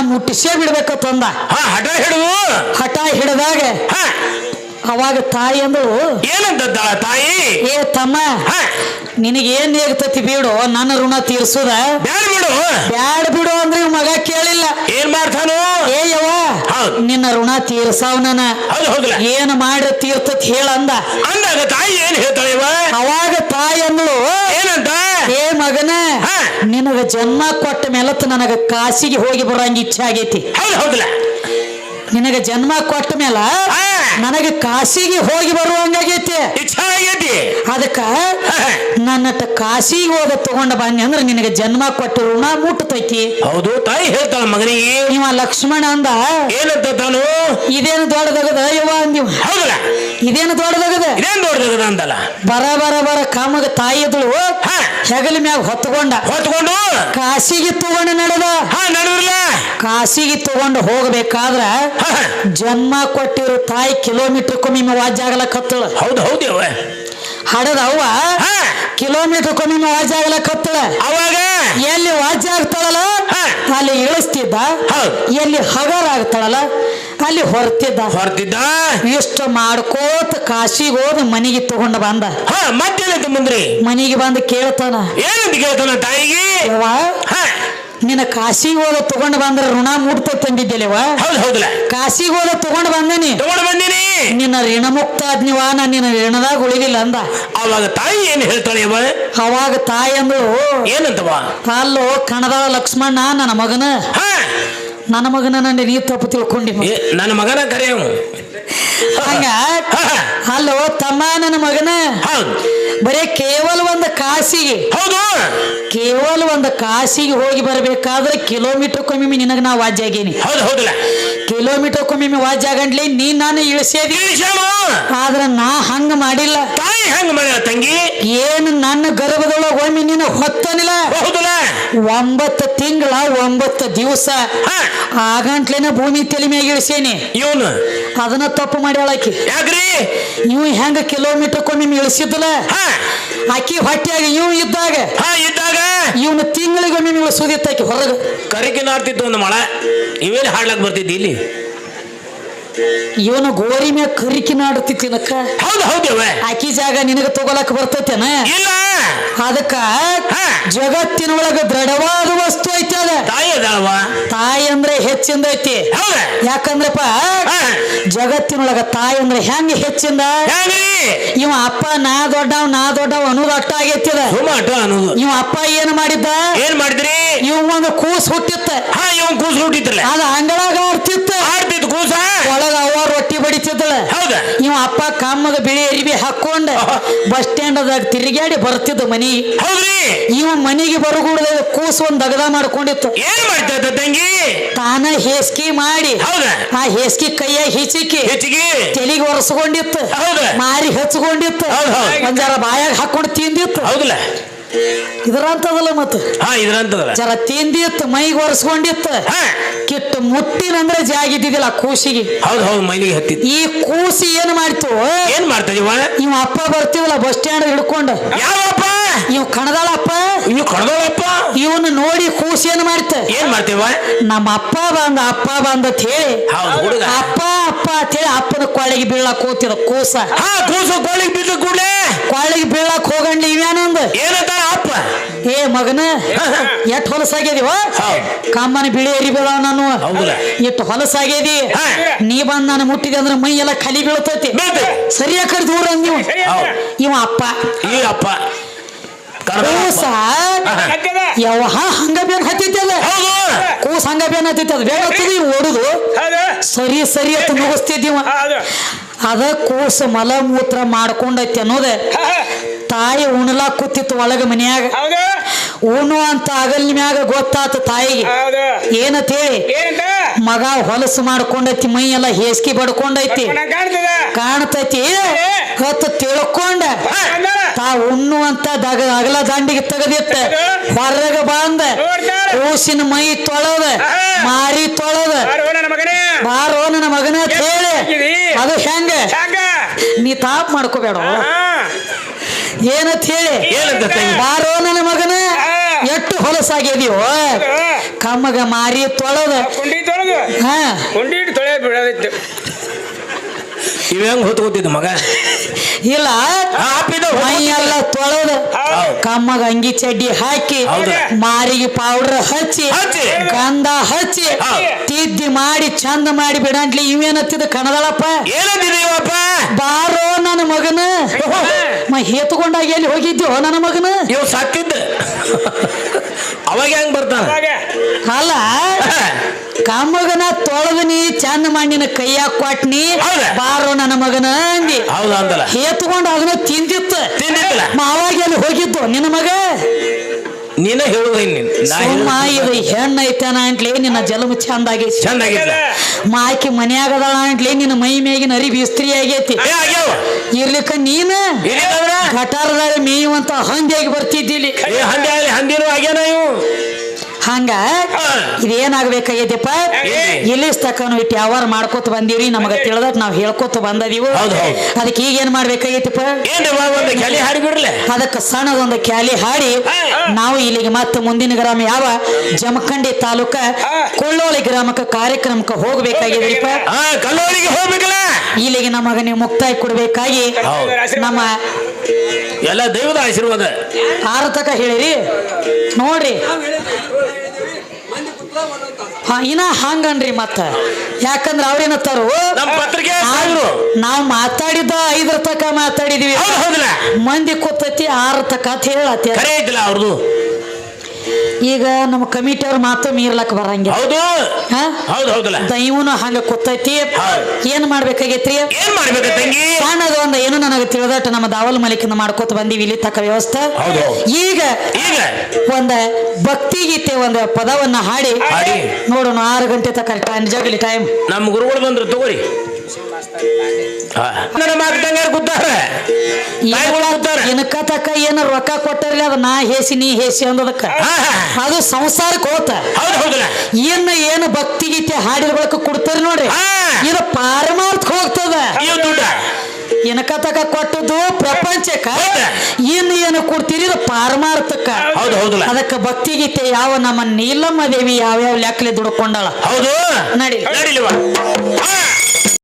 ಮುಟ್ಟಿಸೇ ಬಿಡ್ಬೇಕಂತಂದ ಹಾ ಹಠ ಹಿಡಿದು. ಹಠ ಹಿಡಿದಾಗ ಅವಾಗ ತಾಯಿ ಅಂದಳು ಏನಂತ ತಾಯಿ? ಏ ತಮ್ಮ ನಿನಗೇನ್ ನೇಗ್ತತಿ ಬಿಡು ನನ್ನ ಋಣ ತೀರ್ಸುದ? ಬ್ಯಾಡ ಬಿಡು. ಬ್ಯಾಡ ಬಿಡು ಅಂದ್ರೆ ಮಗ ಕೇಳಿಲ್ಲ. ಏನ್ ಮಾಡ್ತಾನು? ಏ ಯವ್ವ ಹೌದ್. ನಿನ್ನ ಋಣ ತೀರ್ಸಾವ್ ನನ್ನ ಹೌದು ಹೌದಲ್ಲ. ಏನ್ ಮಾಡಿ ಅಂದ. ಹೇಳಂದ ಅಂದಾಗ ತಾಯಿ ಏನ್ ಹೇಳ್ತಾಳೆ ಅವಾಗ ತಾಯಿ ಅಂದಳು ಏನಂತ? ಏ ಮಗನ. ನಿನಗ ಜನ್ಮ ಕೊಟ್ಟ ಮೇಲತ್ ನನಗ ಕಾಶಿಗೆ ಹೋಗಿ ಬರೋಂಗ ಇಚ್ಛೆ ಆಗೈತಿ. ಹೌದು ಹೌದಲ್ಲ. ನಿನಗ ಜನ್ಮ ಕೊಟ್ಟ ಮೇಲ. ನನಗ ಕಾಸಿಗೆ ಹೋಗಿ ಬರುವಂಗಾಗೈತಿ ಇಚ್ಛೆ ಆಗೈತಿ. ಅದಕ್ಕ ನನ್ನ ಕಾಶಿಗೆ ಕಾಸಿಗೆ ಹೋದ ತಗೊಂಡ ಬನ್ನಿ ಅಂದ್ರೆ ನಿನಗ ಜನ್ಮ ಕೊಟ್ಟ ಋಣ ಮುಟ್ಟತೈತಿ. ಹೌದು ತಾಯಿ ಹೇಳ್ತಾಳ ಮಗನಿಗೆ. ಇವ ಲಕ್ಷ್ಮಣ ಅಂದ ಏನಂತ ತಾನು? ಇದೇನು ದೊಡ್ಡದಾಗದ? ಯುವ ಅಂದಿವ. ಹೌದಲ್ಲ. ಇದೇನು ದೊಡ್ಡದಾಗದ? ಇದೇನ್ ದೊಡ್ಡದಾಗದ ಅಂದಲ್ಲ? ಬರ ಬರ ಬರ ಕಾಮಗ ತಾಯಿ ಎದಳು. ಹೆಗಲ ಮ್ಯಾಗ ಹೊತ್ಕೊಂಡ. ಹೊತ್ಕೊಂಡು? ಕಾಸಿಗೆ ತಗೊಂಡ ನಡೆದ. ಹಾ ನಡುವಿಲ್ಲ ಕಾಸಿಗೆ ತಗೊಂಡು ಹೋಗ್ಬೇಕಾದ್ರ. ಜನ್ಮ ಕೊಟ್ಟಿರೋ ತಾಯಿ ಕಿಲೋಮೀಟರ್ ಕೊಮ್ಮೆ ವಾಜಾಗಲಕತ್ತಳ ಹೌದು ಹೌದು ಅವ್ವ ಹಡದ ಅವ್ವ ಕಿಲೋಮೀಟರ್ ಕೊಮ್ಮೆ ವಾಜಾಗಲಕತ್ತಳ ಅವಾಗ? ಎಲ್ಲಿ ವಾಜ್ಯ ಆಗ್ತಾಳಲ್ಲ? ಅಲ್ಲಿ ಇಳಿಸ್ತಿದ್ದ. ಹೌದು. ಎಲ್ಲಿ ಹಗರ ಆಗ್ತಾಳಲ್ಲ? ಅಲ್ಲಿ ಹೊರ್ತಿದ್ದ. ಹೊರತಿದ್ದ? ಇಷ್ಟ ಮಾಡ್ಕೋತ ಕಾಶಿಗೆ ಹೋದ ಮನೆಗೆ ತಗೊಂಡ ಬಂದ. ಹಾ ಮತ್ತೇನೈತಿ ಮುಂದ್ರಿ? ಮನೆಗೆ ಬಂದು ಕೇಳ್ತಾನ. ಏನಂತ ಕೇಳ್ತಾನ ತಾಯಿಗೆ? ಯವ್ವ ಹಾ. ನಿನ್ನ ಕಾಶಿಗೆ ಹೋದ ತಗೊಂಡು ಬಂದ್ರ ಋಣ ಮುಟ್ತ ತಂದಿದ್ದೆಲ್ಲವ ಹೌದು ಹೌದಲ್ಲ ಕಾಶಿಗೆ ಹೋದ ತಗೊಂಡ್ ಬಂದನಿ. ತಗೊಂಡು ಬಂದಿನಿ. ನಿನ್ನ ಋಣ ಮುಕ್ತ ಆದ್ನಿವ ನಾ ನಿನ್ನ ಋಣದಾಗ ಉಳಿದಿಲ್ಲ ಅಂದ. ಅವಾಗ ತಾಯಿ ಏನ್ ಹೇಳ್ತಾಳೆ ಅವ ಅವಾಗ ತಾಯಿ ಅಂದ್ರು ಏನಂತವ ಅಲ್ಲೋ ಕಣದಾಳ ಲಕ್ಷ್ಮಣ್ಣ ನನ್ನ ಮಗನ. ಹಾ. ನನ್ನ ಮಗನ ನಂಗೆ ನೀ ತಪ್ಪು ತಿಳ್ಕೊಂಡಿ ಏ, ನನ್ನ ಮಗನ ಕರೆಯ ಹಂಗ? ಅಲ್ಲೋ ತಮ್ಮ ನನ್ನ ಮಗನ? ಹೌದು. ಬರೇ ಕೇವಲ ಒಂದು ಕಾಸಿಗೆ. ಹೌದು. ಕೇವಲ ಒಂದು ಕಾಸಿಗೆ ಹೋಗಿ ಬರಬೇಕಾದ್ರೆ ಕಿಲೋಮೀಟರ್ ಕೊಮ್ಮೆ ನಿನಗೆ ನಾ ವಾಜ್ಯ ಆಗೇನಿ. ಹೌದು ಹೌದಲ್ಲ. ಕಿಲೋಮೀಟರ್ ಕೊಮ್ಮೆ ವಾಜ್ಯ ಆಗಂಡ್ಲಿ ನೀ ನಾನು ಇಳಿಸೇದಿ ಇಳಿಸ್ಯಾನು. ಆದ್ರೆ ನಾ ಹಂಗ ಮಾಡಿಲ್ಲ. ತಾಯಿ ಹೆಂಗ್ ಮಾಡ್ಯಾಳ ತಂಗಿ? ಏನು ನನ್ನ ಗರ್ಭದೊಳಗ ಒಮ್ಮೆ ನೀನು ಹೊತ್ತನಿಲ್ಲ? ಹೌದಲ್ಲ. ಒಂಬತ್ತು ತಿಂಗಳ ಒಂಬತ್ತು ದಿವಸ ಆಗಂಟ್ಲೇನ ಭೂಮಿ ತಲೆ ಮ್ಯಾಗ ಇಳಿಸೇನಿ. ಇವನು? ಅದನ್ನ ತಪ್ಪು ಮಾಡ್ಯಾಳಕಿ ಯಾಕ್ರಿ? ಇವ್ ಹೆಂಗ ಕಿಲೋಮೀಟರ್ ಕೊಮ್ಮೆ ಇಳಿಸಿದ್ದಲ್ಲ? ಹಾ. ಆಕಿ ಹೊಟ್ಯಾಗ ಇವ್ ಇದ್ದಾಗ ಇದ್ದಾಗ? ಇವನು ತಿಂಗಳಿಗೊಮ್ಮೆ ಇಳಿಸೋದಿತ್ತಾಕಿ ಹೊರಗೆ. ಕರಿಕೆ ನಾಡ್ತಿತ್ತು ಒಂದು ಮಳೆ ಇವೇನು ಹಾಡ್ಲಕ್ ಬರ್ತಿದ್ದಿ ಇಲ್ಲಿ? ಇವನು ಗೋರಿ ಮ್ಯಾಗ ಕರಿಕಿ ನಾಡುತ್ತಿ ತಿನ್ನಕ್ಕ ಹೌದು ಹೌದವ ಆಕಿ ಜಾಗ ನಿನಗ ತಗೊಳಕ್ ಬರ್ತೈತೇನ? ಇಲ್ಲ. ಅದಕ್ಕ ಜಗತ್ತಿನ ಜಗತ್ತಿನೊಳಗ ದೃಢವಾದ ವಸ್ತು ಐತಿ ಅದ. ತಾಯಿ ತಾಯಿ ಅಂದ್ರೆ ಹೆಚ್ಚಿಂದ ಐತಿ. ಹೌದ. ಯಾಕಂದ್ರಪ್ಪ. ಜಗತ್ತಿನೊಳಗ ತಾಯಿ ಅಂದ್ರೆ ಹೆಂಗ ಹೆಚ್ಚಿಂದ? ಇವ ಅಪ್ಪ ನಾ ದೊಡ್ಡವ್ ನಾ ದೊಡ್ಡವ್ ಅನ್ನೋದು ಅಟ್ಟ ಆಗೈತಿ ಅದ. ಇವ ಅಪ್ಪ ಏನ್ ಮಾಡಿದ್ದ? ಏನ್ ಮಾಡಿದ್ರಿ? ಇವ ಒಂದು ಕೂಸ್ ಹುಟ್ಟಿತ್ತ. ಹಾ ಇವನ್ ಕೂಸು ಹುಟ್ಟಿತ್ರಲ್ಲ ಅದ ಅಂಗಳಾಗ ಆಡ್ತಿತ್ತು. ಕೂಸ ಒಳಗ ಅವ್ವ ರೊಟ್ಟಿ ಬಡಿತಿದ್ದಳ. ಹೌದ? ಇವ ಅಪ್ಪ ಕಮ್ಮಗ ಬಿಳಿ ಅರಿವಿ ಹಾಕೊಂಡ ಬಸ್ ಸ್ಟ್ಯಾಂಡದಾಗ ತಿರುಗಾಡಿ ಬರ್ತಿದ್ದ ಮನಿ. ಹೌದ್ರಿ? ಇವ ಮನಿಗೆ ಬರಗೂಡದ ಕೂಸ ಒಂದ್ ದಗದ ಮಾಡ್ಕೊಂಡಿತ್ತು. ಏನ್ ಮಾಡ್ತಾ ಇದ್ದ ತಂಗಿ? ತಾನ ಹೇಸ್ಕಿ ಮಾಡಿ. ಹೌದ? ಆ ಹೇಸ್ಕಿ ಕೈಯ ಹಿಚಿಕಿ. ಹೆಚ್ಚಿಗೆ ತೆಲಿಗೆ ಒರೆಸ್ಕೊಂಡಿತ್ತು. ಹೌದ? ಮಾರಿ ಹಚ್ಕೊಂಡಿತ್ತು. ಹೌದ್ ಹೌದ್. ಒಂದ್ ಜರ ಬಾಯಾಗ ಹಾಕೊಂಡು ತಿಂದಿತ್ತು. ಹೌದಲ್ಲ ಇದ್ರಂತದಲ್ಲ ಮತ್ತ ಹಾ ಇದ್ರಂತದಲ್ಲ. ಜರ ತಿಂದಿತ್ತು ಮೈಗೆ ಒರೆಸ್ಕೊಂಡಿತ್ತು. ಕಿಟ್ಟ ಮುಟ್ಟಿನಂದ್ರೆ ಜಾಗಿದ್ದಿದ್ದಿಲ್ಲ ಕೂಸಿಗೆ. ಹೌದು ಹೌದು ಮೈಲಿಗೆ ಹತ್ತಿತ್ತು. ಈ ಕೂಸಿ ಏನ್ ಮಾಡ್ತು? ಏನ್ ಮಾಡ್ತದಿವ ಇವ ಅಪ್ಪ ಬರ್ತೀವಲ್ಲ ಬಸ್ ಸ್ಟ್ಯಾಂಡ್ ಹಿಡ್ಕೊಂಡು. ಯಾವಪ್ಪ? ಇವ್ ಕಣದಾಳಪ್ಪ ಇವ್ ಕಣದಾಳಪ್ಪ? ಇವನು ನೋಡಿ ಕೂಸಿ ಏನ್ ಮಾಡ್ತ? ಏನ್ ಮಾಡ್ತೇವ ನಮ್ಮ ಅಪ್ಪ ಬಂದ ಅಪ್ಪ ಬಂದ ಅಂತ ಹೇಳಿ ಹುಡುಗ. ಅಪ್ಪ ಅಪ್ಪ ಅಂತ ಹೇಳಿ ಅಪ್ಪನ ಕೊಳ್ಳಿಗೆ ಬೀಳಕ್ ಹೋಗ್ತಿರ ಕೂಸ. ಹಾ ಕೂಸು ಕೋಳಿಗೆ ಬಿದ್ದು ಕೂಡಲೇ? ಕೊಳ್ಳಿಗೆ ಬೀಳಕ್ ಹೋಗಂಡ್ಲಿ ಇವ್ಯಾನಂದ? ಏನಂತಾರ ಅಪ್ಪ? ಏ ಮಗನ ಎಟ್ ಹೊಲಸಾಗ್ಯದಿವ ಕಮ್ಮನ ಕಾಮನ ಬಿಳಿ ಎರಿ ಬೀಳ ನಾನು. ಎಟ್ ಹೊಲಸಾಗ್ಯದಿ. ನೀ ಬಂದ್ ನಾನು ಮುಟ್ಟಿದೆ ಅಂದ್ರೆ ಮೈ ಎಲ್ಲ ಖಾಲಿ ಬೀಳ್ತೈತಿ. ಸರಿಯಾಗಿ ದೂರ ನೀವು. ಹೌದು. ಇವ ಅಪ್ಪ. ಈ ಅಪ್ಪ. ಕೂಸ. ಯಾವ ಹಂಗ ಬೇನ್ ಹತ್ತಿತ್ತದ ಕೂಸ ಹಂಗ ಬೇನ್ ಹತ್ತಿತ್ತದ ಬೇಗ ಹತ್ತದ ಓಡುದು. ಸರಿ ಸರಿ ಅಂತ ಮುಗಿಸ್ತಿದ್ದೀವ ಅದ ಕೂಸ ಮಲಮೂತ್ರ ಮಾಡ್ಕೊಂಡೈತಿ ಅನ್ನೋದ. ತಾಯಿ ಉಣಲಾಕ್ ಕೂತಿತ್ತು ಒಳಗ ಮನ್ಯಾಗ. ಉಣ್ಣು ಅಂತ ಅಗಲ್ ಮ್ಯಾಗ ಗೊತ್ತಾತ ತಾಯಿಗೆ. ಏನಂತ? ಹೇಳಿ ಮಗ ಹೊಲಸು ಮಾಡ್ಕೊಂಡೈತಿ ಮೈ ಎಲ್ಲ ಹೇಸ್ಕಿ ಬಡ್ಕೊಂಡೈತಿ. ಕಾಣ್ತೈತಿ? ಹೊತ್ತು ತಿಳ್ಕೊಂಡ. ತಾ ಉಣ್ಣುವಂತ ದಗ ಅಗಲ ದಂಡಿಗೆ ತೆಗೆದಿತ್ತ ಹೊರಗ ಬಂದ. ಕೂಸಿನ ಮೈ ತೊಳದ. ಮಾರಿ ತೊಳದ. ಬಾರೋ ನನ್ನ ಮಗನ. ಅಂತ ಹೇಳಿ. ಅದು ಹೆಂಗ? ನೀ ತಾಪ್ ಮಾಡ್ಕೋಬೇಡ. ಏನಂತ ಹೇಳಿ? ಏನಂತ? ಬಾರೋ ನನ್ನ ಮಗನ. ಎಷ್ಟು ಹೊಲಸಾಗ್ಯದೀವೋ ಕಮ್ಮಗ ಮಾರಿ ತೊಳೆದ ಕುಂಡಿ ತೊಳಗ? ಹಾ. ಕುಂಡಿ ಇಟ್ಟು ತೊಳೆ ಬಿಡೋದಿತ್ತು ಇವ ಹೆಂಗ್ ಹೊತ್ಕೋತಿದ್ ಮಗ? ಇಲ್ಲ. ಆ, ಅಪ್ಪಿದ ಮೈ ಎಲ್ಲ ತೊಳೆದ ಹೌದು. ಕಮ್ಮಗ ಅಂಗಿ ಚಡ್ಡಿ ಹಾಕಿ ಹೌದು. ಮಾರಿಗೆ ಪೌಡರ್ ಹಚ್ಚಿ ಹಚ್ಚಿ. ಗಂಧ ಹಚ್ಚಿ ಹೌದು. ತಿದ್ದಿ ಮಾಡಿ ಚಂದ ಮಾಡಿ ಬಿಡಂಟ್ಲಿ. ಇವೇನತ್ತಿದ ಕಣದಳಪ್ಪ ಏನಂದಿದೀವಪ್ಪ ಬಾರೋ ನನ್ನ ಮಗನ? ಮ ಹೇತುಕೊಂಡಾಗ ಎಲ್ಲಿ ಹೋಗಿದ್ಯೋ ನನ್ನ ಮಗನ? ಇವ್ ಸತ್ತಿದ್ದ ಅವಾಗ ಹೆಂಗ್ ಬರ್ತಾನ? ಅವಾಗ. ಅಲ್ಲ ಕಾಮಗನ ತೊಳೆದ ನೀ ಚಂದ ಮಾಡಿನ ಕೈಯಾಗ ಕೊಟ್ನಿ ಹೌದ. ಬಾರೋ ನನ್ನ ಮಗನ ಅಂದಿ. ಹೇತ್ಕೊಂಡು ಅದನ್ನ ತಿಂದಿತ್ತು. ಅವಾಗ ಮಾವಾಗ ಎಲ್ಲಿ ಹೋಗಿದ್ದು ನಿನ್ನ ಮಗ? ನೀನ ಹೇಳುದ ಹೆಣ್ಣ ನಾ ಸುಮ್ಮ ಹೇಳುದು. ಇದು ಹೆಣ್ಣು ಐತನ ಅಂಟ್ಲಿ ನಿನ್ನ ಜಲಮ ಚಂದ ಆಗೈತಿ ಚಂದ ಆಗಿದ್ಲ ಮಾಕಿ ಮನ್ಯಾಗ ಅದಾಳ ಅಂಟ್ಲಿ ನಿನ್ನ ಮೈ ಮೇಗಿನ ಅರಿವಿ ಇಸ್ತ್ರಿ ಆಗೈತಿ. ಏ ಆಗ್ಯಾವ. ಇರ್ಲಿಕ್ಕ ನೀನ ಇಲ್ಲಿದಂದ್ರ ಗಟಾರದಾಗ ಮೇಯುವಂತ ಹಂದಿಯಾಗಿ ಬರ್ತಿದ್ದೀಲಿ ಏ ಹಂದಿ ಆಗಲಿ ಹಂದಿನೂ ಆಗ್ಯಾನ ಇವು. ಹಂಗ ಏನ್ರಿ? ಇಲ್ಲಿ ತಕ್ಕನು ಇಟ್ಟು ಯಾವಾರ ಮಾಡ್ಕೋತ ಬಂದಿವ್ರಿ ನಮಗ ತಿಳಿದಟ್ ನಾವ್ ಹೇಳ್ಕೊತ ಬಂದದೀವು. ಅದಕ್ಕೆ ಈಗ ಏನ್ ಮಾಡ್ಬೇಕಾಗೈತಿಪ್ಪ ಅದಕ್ಕೆ ಸಣ್ಣದೊಂದು ಕ್ಯಾಲಿ ಹಾಡಿ ನಾವು ಇಲ್ಲಿಗೆ ಮತ್ತೆ ಮುಂದಿನ ಗ್ರಾಮ ಯಾವ? ಜಮಖಂಡಿ ತಾಲೂಕ ಕೊಳ್ಳೋಳಿ ಗ್ರಾಮಕ್ಕೆ ಕಾರ್ಯಕ್ರಮಕ್ಕೆ ಹೋಗ್ಬೇಕಾಗಿದ್ರಿಪ್ಪ ಇಲ್ಲಿಗೆ ನಮಗ ನೀವು ಮುಕ್ತಾಯ ಕೊಡ್ಬೇಕಾಗಿ ನಮ್ಮ ಎಲ್ಲ ದೈವದ ಆಶೀರ್ವಾದ. ಆರತಕ ಹೇಳಿರಿ. ನೋಡ್ರಿ. ಇನ್ನ ಹಂಗನ್ರಿ ಮತ್ತ. ಯಾಕಂದ್ರ ಅವ್ರೇನತ್ತಾರು ಮಾತಾಡಿದ ನಾವು ಮಾತಾಡಿದ್ದ ಐದರ ತಕ ಮಾತಾಡಿದೀವಿ. ಮಂದಿ ಕೊತ್ತತಿ ಆರ ತಕ ಅಂತ ಹೇಳ ಅವ್ರದ್ದು ಈಗ ನಮ್ಮ ಕಮಿಟಿ ಅವ್ರ ಮಾತು ಮೀರ್ಲಕ್ ಬರಂಗಿಲ್ಲ. ಹೌದು. ಹೌದು ಹೌದಲ್ಲ. ದೈವನು ಹಂಗ ಕೂತೈತಿ. ಹೌದ್. ಏನ್ ಮಾಡ್ಬೇಕಾಗೈತ್ರಿ? ಏನ್ ಮಾಡ್ಬೇಕ ತಂಗಿ ಸಣ್ಣದ ತಿಳಿದಟ್ಟು ನಮ್ಮ ದಾವಲ್ ಮಲಿಕಿಂದ ಮಾಡ್ಕೋತ ಬಂದೀವಿ ಇಲ್ಲಿ ತಕ್ಕ ವ್ಯವಸ್ಥೆ. ಈಗ ಈಗ? ಒಂದ ಭಕ್ತಿ ಗೀತೆ ಒಂದ ಪದವನ್ನ ಹಾಡಿ. ನೋಡೋಣ ಆರು ಗಂಟೆ ತಕ್ಕ ಟೈಮ್ ಜಗಲಿ ಟೈಮ್ ನಮ್ಮ ಗುರುಗಳು ಬಂದ್ರು ತಗೋರಿ. ಇನ್ಕ ತಕ್ಕ ಏನ ರೊಕ್ಕ ಕೊಟ್ಟರ್ಲಿ ಅದ ನಾ ಹೇಸಿ ನೀ ಹೇಸಿ ಅಂದದಕ್ಕ. ಅದು ಸಂಸಾರಕ್ಕೆ ಹೋತ. ಇನ್ನ ಏನು ಭಕ್ತಿ ಗೀತೆ ಹಾಡಿದ ಬಳಕ ಕೊಡ್ತಾರ ನೋಡ್ರಿ. ಇದು ಪಾರಮಾರ್ಥ ಹೋಗ್ತದ. ಇನ್ಕ ತಕ ಕೊಟ್ಟದ್ದು ಪ್ರಪಂಚಕ್ಕ. ಏನು ಇನ್ನು ಏನು ಕೊಡ್ತೀರಿ? ಇದು ಪಾರಮಾರ್ಥಕ್ಕ. ಹೌದು ಹೌದಲ್ಲ. ಅದಕ್ಕ ಭಕ್ತಿ ಗೀತೆ ಯಾವ ನಮ್ಮ ನೀಲಮ್ಮ ದೇವಿ ಯಾವ್ಯಾವ ಲೆಕ್ಕಲೆ ದುಡ್ಕೊಂಡಾಳ? ಹೌದು. ನಡಿ ನಡಿಲ್ವಾ